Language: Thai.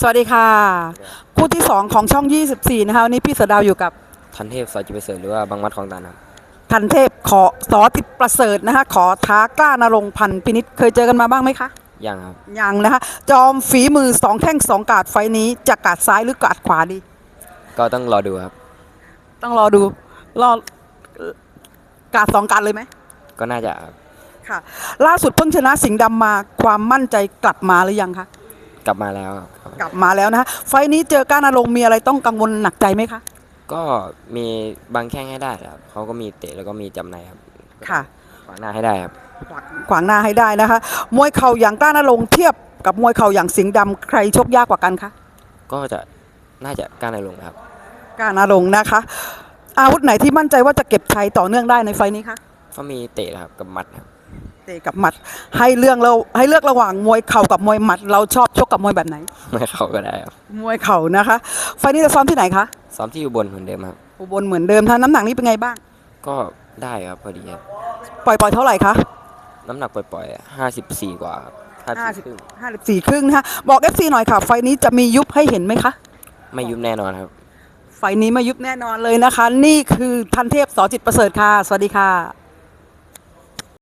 สวัสดีค่ะ คู่ที่ 2 ของช่อง 24 นะคะวันนี้พี่เสือดาวอยู่กับทันเทพสอยจิตรประเสริฐหรือว่าบางมัดของตาครับทันเทพขอสอติดประเสริฐนะคะ ขอท้ากล้านรงค์พันธ์พินิษเคยเจอกันมาบ้างไหมคะยังครับยังนะคะ จอมฝีมือสองแข้งสองกาดไฟล์นี้จะกาดซ้ายหรือกาดขวาดี ก็ต้องรอดูครับ ต้องรอดูรอกาดสองกาดเลยไหมก็น่าจะครับค่ะ ล่าสุดเพิ่งชนะสิงห์ดำมาความมั่นใจกลับมาหรือยังคะ กลับมาแล้วครับกลับมาแล้วนะคะไฟล์นี้เจอก้านรงค์มีอะไรต้องกังวลหนักใจไหมคะ ก็มีบางแข้งให้ได้ครับเขาก็มีเตะแล้วก็มีจำในครับค่ะ ขวางหน้าให้ได้ครับ ขวางหน้าให้ได้นะคะ มวยเข่าอย่างกล้านรงค์เทียบกับมวยเข่าอย่างสิงห์ดำใครชกยากกว่ากันคะก็จะน่าจะกล้าในลงครับกล้านรงค์นะคะ อาวุธไหนที่มั่นใจว่าจะเก็บชัยต่อเนื่องได้ในไฟล์นี้คะ ก็มีเตะครับกับหมัดครับ เตะกับหมัด ให้เรื่องเราให้เลือกระหว่างมวยเข่ากับมวยหมัด เราชอบชกกับมวยแบบไหน ไม่เข้าก็ได้ครับมวยเข่านะคะ ไฟล์นี้จะซ้อมที่ไหนคะซ้อมที่อุบลเหมือนเดิมครับ อุบลเหมือนเดิมท่าน้ำหนักนี้เป็นไงบ้าง ก็ได้ครับพอดีครับปล่อยปล่อยเท่าไหร่คะ น้ำหนักปล่อยๆห้าสิบสี่กว่าครับห้าสิบครึ่งห้าสิบสี่ครึ่งนะคะบอกเอฟซีหน่อยค่ะ ไฟล์นี้จะมียุบให้เห็นไหมคะ ไม่ยุบแน่นอนครับ ไฟล์นี้ไม่ยุบแน่นอนเลยนะคะ นี่คือทันเทพสอจิตประเสริฐค่ะ สวัสดีค่ะ